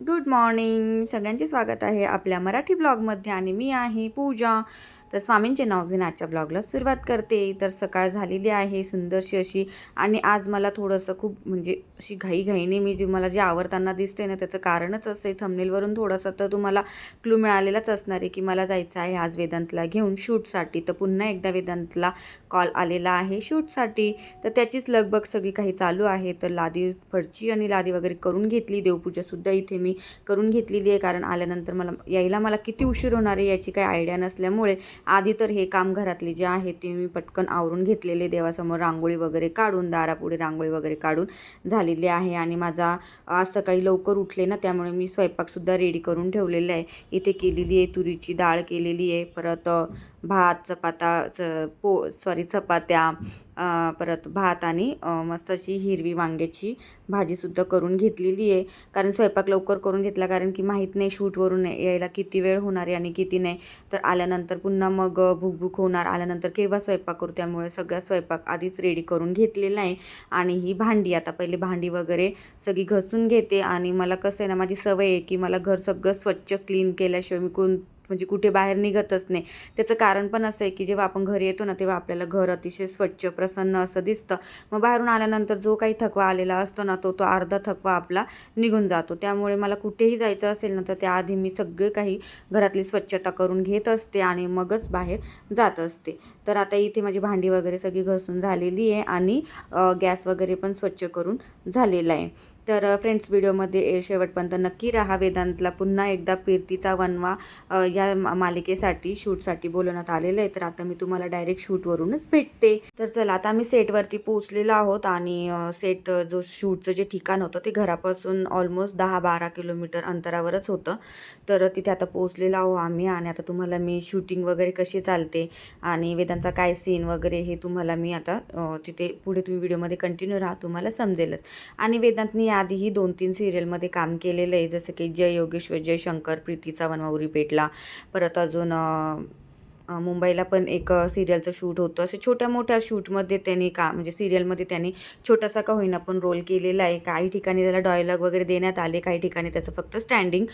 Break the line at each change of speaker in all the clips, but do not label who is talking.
Good morning सगळ्यांचे स्वागत आहे आपल्या मराठी ब्लॉगमध्ये आणि मी आहे पूजा. तर स्वामींचे नाव घेऊन आजच्या ब्लॉगला सुरुवात करते. तर सकाळ झालेली आहे सुंदरशी अशी. आणि आज मला थोडंसं खूप म्हणजे अशी घाईघाईने मी जी मला जे आवडताना दिसते ना त्याचं कारणच असं आहे. थंबनेलवरून थोडंसं तर तुम्हाला क्लू मिळालेलाच असणार आहे की मला जायचं आहे आज वेदांतला घेऊन शूटसाठी. तर पुन्हा एकदा वेदांतला कॉल आलेला आहे शूटसाठी. तर त्याचीच लगबग सगळी काही चालू आहे. तर लादी फडची आणि लादी वगैरे करून घेतली. देवपूजासुद्धा इथे मी करून घेतलेली आहे. कारण आल्यानंतर मला यायला मला किती उशीर होणार आहे याची काही आयडिया नसल्यामुळे आधी तर हे काम घरातले जे आहे ते मी पटकन आवरून घेतलेले. देवासमोर रांगोळी वगैरे काढून दारापुढे रांगोळी वगैरे काढून झालेली आहे. आणि माझा आज सकाळी लवकर उठले ना त्यामुळे मी स्वयंपाकसुद्धा रेडी करून ठेवलेला आहे. इथे केलेली आहे तुरीची डाळ केलेली आहे. परत भात चपाता च पो सॉरी चपात्या परत भात आणि मस्त अशी हिरवी वांग्याची भाजीसुद्धा करून घेतलेली आहे. कारण स्वयंपाक लवकर करून घेतला कारण की माहीत नाही शूटवरून यायला किती वेळ होणार आहे आणि किती नाही. तर आल्यानंतर पुन्हा मग भूक होणार. आल्यानंतर केव्हा स्वयंपाक करू? त्यामुळे सगळा स्वयंपाक आधीच रेडी करून घेतलेला आहे. आणि ही भांडी आता पहिले भांडी वगैरे सगळी घसून घेते. आणि मला कसं आहे ना माझी सवय आहे की मला घर सगळं स्वच्छ क्लीन केल्याशिवाय मी कोण म्हणजे कुठे बाहेर निघतच नाही. त्याचं कारण पण असं आहे की जेव्हा आपण घरी येतो ना तेव्हा आपल्याला घर अतिशय स्वच्छ प्रसन्न असं दिसतं. मग बाहेरून आल्यानंतर जो काही थकवा आलेला असतो ना तो तो अर्धा थकवा आपला निघून जातो. त्यामुळे मला कुठेही जायचं असेल ना तर त्याआधी मी सगळे काही घरातली स्वच्छता करून घेत असते आणि मगच बाहेर जात असते. तर आता इथे माझी भांडी वगैरे सगळी घसून झालेली आहे आणि गॅस वगैरे पण स्वच्छ करून झालेला आहे. तर फ्रेंड्स व्हिडिओमध्ये शेवटपर्यंत नक्की राहा वेदांतला. पुन्हा एकदा फिरतीचा वनवा या मा- मालिकेसाठी शूटसाठी बोलवण्यात आलेलं आहे. तर आता मी तुम्हाला डायरेक्ट शूटवरूनच भेटते. तर चला आता आम्ही सेटवरती पोहोचलेलो आहोत आणि सेट जो शूटचं जे ठिकाण होतं ते घरापासून ऑलमोस्ट दहा बारा किलोमीटर अंतरावरच होतं. तर तिथे आता पोहोचलेलो आहो आम्ही आणि आता तुम्हाला मी शूटिंग वगैरे कशी चालते आणि वेदांचा काय सीन वगैरे हे तुम्हाला मी आता तिथे पुढे तुम्ही व्हिडिओमध्ये कंटिन्यू राहा तुम्हाला समजेलच. आणि वेदांतनी आधीही दोन तीन सिरियलमध्ये काम केलेलं आहे. जसं की जय योगेश्वर जय शंकर प्रीतीचा वनवाउरी पेटला. परत अजून मुंबईला पण एक सिरियलचं शूट होतं. असे छोट्या मोठ्या शूटमध्ये त्यांनी का म्हणजे सिरियलमध्ये त्यांनी छोटासा का होईना पण रोल केलेला आहे. काही ठिकाणी त्याला डायलॉग वगैरे देण्यात आले काही ठिकाणी त्याचं फक्त स्टँडिंग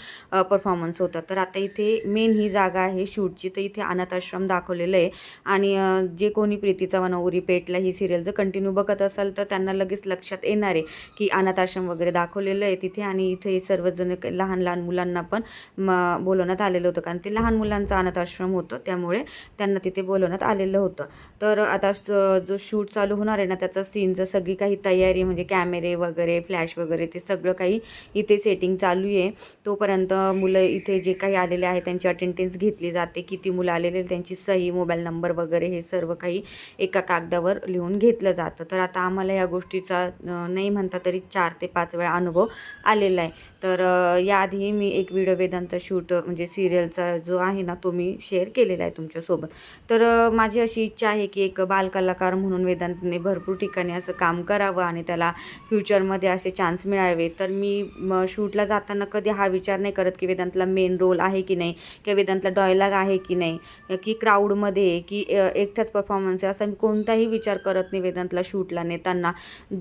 परफॉर्मन्स होता. तर आता इथे मेन ही जागा आहे शूटची तर इथे अनाथ आश्रम दाखवलेलं आहे. आणि जे कोणी प्रीतीचा वनवरी पेटला ही सिरियल जर कंटिन्यू बघत असाल तर त्यांना लगेच लक्षात येणार आहे की अनाथ आश्रम वगैरे दाखवलेलं आहे तिथे. आणि इथे सर्वजण लहान लहान मुलांना पण म बोलवण्यात आलेलं होतं. कारण ते लहान मुलांचं अनाथ आश्रम होतं. त्यामुळे त्यांना तिथे बोलवण्यात आलेलं होतं. तर आता स- जो शूट चालू होणार आहे ना त्याचा सीनचं सगळी काही तयारी म्हणजे कॅमेरे वगैरे फ्लॅश वगैरे ते सगळं काही इथे सेटिंग चालू आहे. तोपर्यंत मुलं इथे जे काही आलेले आहे त्यांची अटेंडन्स घेतली जाते. किती मुलं आलेले आहेत, त्यांची सही मोबाईल नंबर वगैरे हे सर्व काही एका कागदावर लिहून घेतलं जातं. तर आता आम्हाला या गोष्टीचा नाही म्हणता तरी चार ते पाच वेळा अनुभव आलेला आहे. तर याआधी मी एक व्हिडिओ वेदांत शूट म्हणजे सिरियलचा जो आहे ना तो मी शेअर केलेला आहे तुमच्यासोबत तर माझी अशी इच्छा आहे की एक बालकलाकार म्हणून वेदांतने भरपूर ठिकाणी असं काम करावं आणि त्याला फ्युचरमध्ये असे चान्स मिळावे. तर मी शूटला जाताना कधी हा विचार नाही करत की वेदांतला मेन रोल आहे की नाही किंवा वेदांतला डॉयलॉग आहे की नाही की क्राऊडमध्ये आहे की एकटाच परफॉर्मन्स आहे असा मी कोणताही विचार करत नाही वेदांतला शूटला नेताना.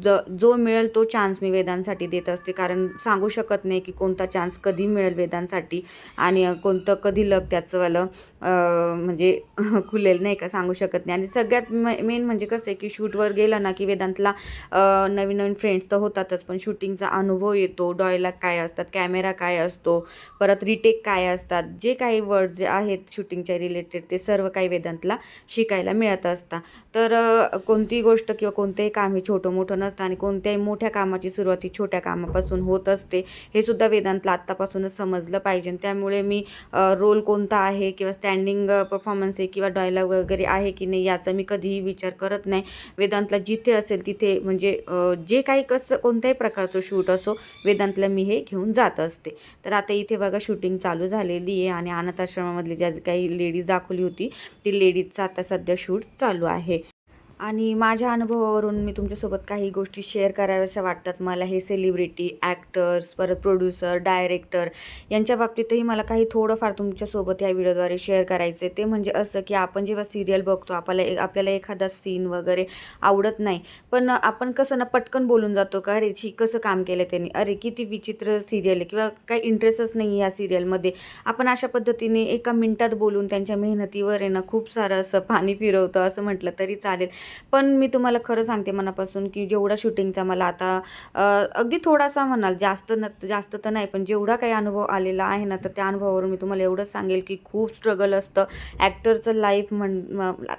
ज जो मिळेल तो चान्स मी वेदांसाठी देत असते कारण सांगू शकत नाही की कोणता चान्स कधी मिळेल वेदांसाठी आणि कोणतं कधी लग त्याचंवालं म्हणजे म्हणजे खुलेल नाही का सांगू शकत नाही. आणि सगळ्यात मेन म्हणजे कसं आहे की शूटवर गेलं ना की वेदांतला नवीन नवीन फ्रेंड्स तर होतातच. पण शूटिंगचा अनुभव येतो डॉयलॉग काय असतात कॅमेरा काय असतो परत रिटेक काय असतात जे काही वर्ड जे आहेत शूटिंगच्या रिलेटेड ते सर्व काही वेदांतला शिकायला मिळत असतं. तर कोणतीही गोष्ट किंवा कोणतेही काम हे छोटं मोठं नसतं आणि कोणत्याही मोठ्या कामाची सुरुवात ही छोट्या कामापासून होत असते हे सुद्धा वेदांतला आत्तापासूनच समजलं पाहिजे. त्यामुळे मी रोल कोणता आहे किंवा स्टँडिंग परफॉर्म परफॉर्मन्स आहे किंवा डायलॉग वगैरे आहे की नाही याचा मी कधीही विचार करत नाही. वेदांतला जिथे असेल तिथे म्हणजे जे काही कसं कोणत्याही प्रकारचं शूट असो वेदांतला मी हे घेऊन जात असते. तर आता इथे बघा शूटिंग चालू झालेली आहे आणि अनाथ आश्रमामधली ज्या काही लेडीज दाखवली होती ती लेडीजचा आता सध्या शूट चालू आहे. आणि माझ्या अनुभवावरून मी तुमच्यासोबत काही गोष्टी शेअर कराव्याशा वाटतात. मला हे सेलिब्रिटी ॲक्टर्स परत प्रोड्युसर डायरेक्टर यांच्या बाबतीतही मला काही थोडंफार तुमच्यासोबत या व्हिडिओद्वारे शेअर करायचं आहे ते म्हणजे असं की आपण जेव्हा सिरियल बघतो आपल्याला एक आपल्याला एखादा सीन वगैरे आवडत नाही. पण आपण कसं ना पटकन बोलून जातो का अरे छी कसं काम केलं त्यांनी? अरे किती विचित्र सिरियल आहे. किंवा काही इंटरेस्टच नाही या सिरियलमध्ये आपण अशा पद्धतीने एका मिनटात बोलून त्यांच्या मेहनतीवर आहे ना खूप सारं असं पाणी फिरवतो असं म्हटलं तरी चालेल. पण मी तुम्हाला खरं सांगते मनापासून की जेवढा शूटिंगचा मला आता अगदी थोडासा म्हणाल जास्त न जास्त तर नाही पण जेवढा काही अनुभव आलेला आहे ना तर त्या अनुभवावरून मी तुम्हाला एवढंच सांगेल की खूप स्ट्रगल असतं. ॲक्टरचं लाईफ म्हण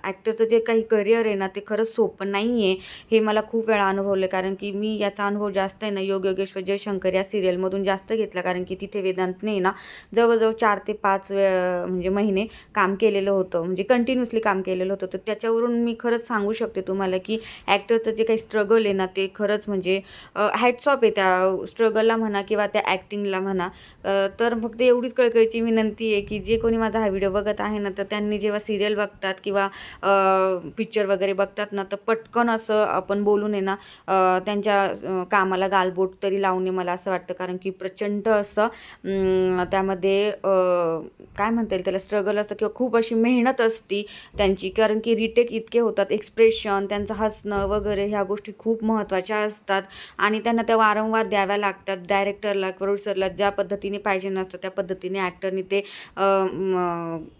ॲक्टरचं जे काही करिअर आहे ना ते खरंच सोपं नाही आहे हे मला खूप वेळा अनुभवलं कारण की मी याचा अनुभव जास्त आहे ना योग योगेश्वर जयशंकर या सिरियलमधून जास्त घेतला कारण की तिथे वेदांतने ना जवळजवळ चार ते पाच वेळ म्हणजे महिने काम केलेलं होतं म्हणजे कंटिन्युअसली काम केलेलं होतं. तर त्याच्यावरून मी खरंच सांगू शकतो तुम्हाला की ॲक्टरचं जे काही स्ट्रगल आहे ना ते खरंच म्हणजे हॅट्स ऑफ आहे त्या स्ट्रगलला म्हणा किंवा त्या ॲक्टिंगला म्हणा. तर फक्त एवढीच कळकळीची विनंती आहे की जे कोणी माझा हा व्हिडिओ बघत आहे ना तर त्यांनी जेव्हा सिरियल बघतात किंवा पिक्चर वगैरे बघतात ना तर पटकन असं आपण बोलून आहे ना त्यांच्या कामाला गालबोट तरी लावणे मला असं वाटतं. कारण की प्रचंड असं त्यामध्ये काय म्हणता येईल त्याला स्ट्रगल असतं किंवा खूप अशी मेहनत असती त्यांची. कारण की रिटेक इतके होतात एक्सप्रेशन त्यांचं हसणं वगैरे ह्या गोष्टी खूप महत्त्वाच्या असतात. आणि त्यांना त्या वारंवार द्याव्या लागतात. डायरेक्टरला प्रोड्युसरला ज्या पद्धतीने पाहिजे नसतं त्या पद्धतीने ॲक्टरनी ते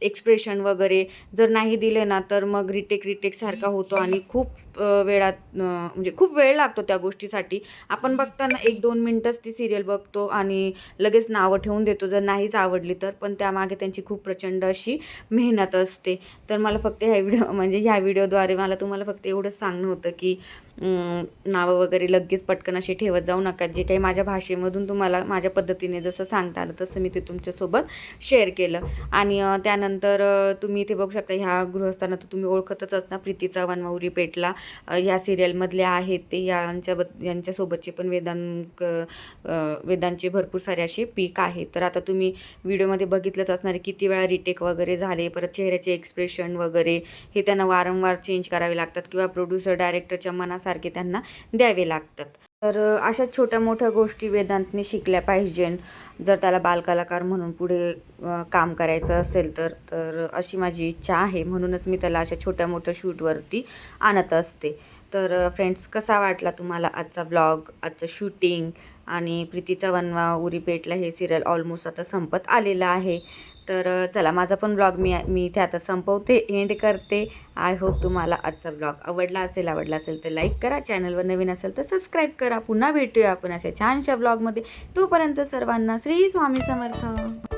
एक्सप्रेशन वगैरे जर नाही दिले ना तर मग रिटेक रिटेक सारखा होतो आणि खूप वेळात म्हणजे खूप वेळ लागतो त्या गोष्टीसाठी. आपण बघताना एक दोन मिनटंच ती सिरियल बघतो आणि लगेच नावं ठेवून देतो. जर नाहीच आवडली तर पण त्यामागे त्यांची खूप प्रचंड अशी मेहनत असते. तर मला फक्त ह्या व्हिडिओ म्हणजे ह्या व्हिडिओद्वारे मला तुम्हाला फक्त एवढंच सांगणं होतं की नावं वगैरे लगेच पटकन अशी ठेवत जाऊ नका. जे काही माझ्या भाषेमधून तुम्हाला माझ्या पद्धतीने जसं सांगता आलं तसं मी ते तुमच्यासोबत शेअर केलं. आणि त्यानंतर तुम्ही इथे बघू शकता ह्या गृहस्थांना तर तुम्ही ओळखतच असणार प्रीती चव्हाण मौरी पेटला. ह्या सिरियलमधले आहेत ते यांच्या यांच्यासोबतचे पण वेदांक वेदांचे भरपूर सारे असे पीक आहेत. तर आता तुम्ही व्हिडिओमध्ये बघितलंच असणार किती वेळा रिटेक वगैरे झाले परत चेहऱ्याचे एक्सप्रेशन वगैरे हे त्यांना वारंवार चेंज करावे लागतात किंवा प्रोड्युसर डायरेक्टरच्या मनासारखे त्यांना द्यावे लागतात. तर अशा छोट्या मोठ्या गोष्टी वेदांतने शिकल्या पाहिजे जर त्याला बालकलाकार म्हणून पुढे काम करायचं असेल तर तर अशी माझी इच्छा आहे. म्हणूनच मी त्याला अशा छोट्या मोठ्या शूटवरती आणत असते. तर फ्रेंड्स कसा वाटला तुम्हाला आजचा ब्लॉग आजचं शूटिंग? आणि प्रीतीचा वनवा उरी पेटला हे सिरियल ऑलमोस्ट आता संपत आलेलं आहे. तर चला माझा पण ब्लॉग मी मी इथे आता संपवते एंड करते. आय होप तुम्हाला आजचा ब्लॉग आवडला असेल आवडला असेल तर लाईक करा. चॅनलवर नवीन असेल तर सबस्क्राईब करा. पुन्हा भेटूया आपण अशा छानशा ब्लॉगमध्ये. तोपर्यंत सर्वांना श्री स्वामी समर्थ.